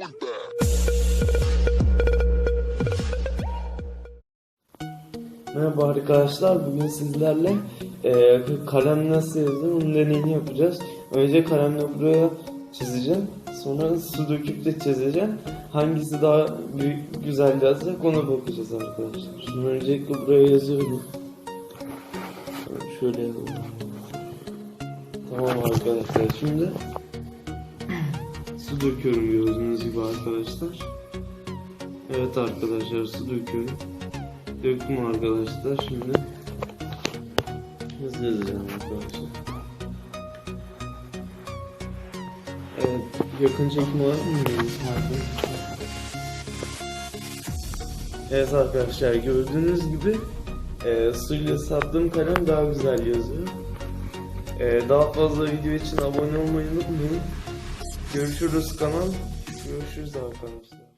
back. Merhaba arkadaşlar. Bugün sizlerle e, kalem nasıl yazılır deneyini yapacağız. Önce kalemle buraya çizeceğim. Sonra su döküp de çizeceğim. Hangisi daha büyük, güzel yazacak ona bakacağız arkadaşlar. Şimdi öncelikle buraya yazıyorum. Şöyle yazalım. Tamam arkadaşlar şimdi döküyorum gördüğünüz gibi arkadaşlar. Evet arkadaşlar su döküyorum. Döktüm arkadaşlar şimdi hızlı yazacağım arkadaşlar. Evet yakın çekim var mı? Evet arkadaşlar gördüğünüz gibi e, suyla sattığım kalem daha güzel yazıyor. E, daha fazla video için abone olmayı unutmayın. Görüşürüz kanal. Görüşürüz arkadaşlar.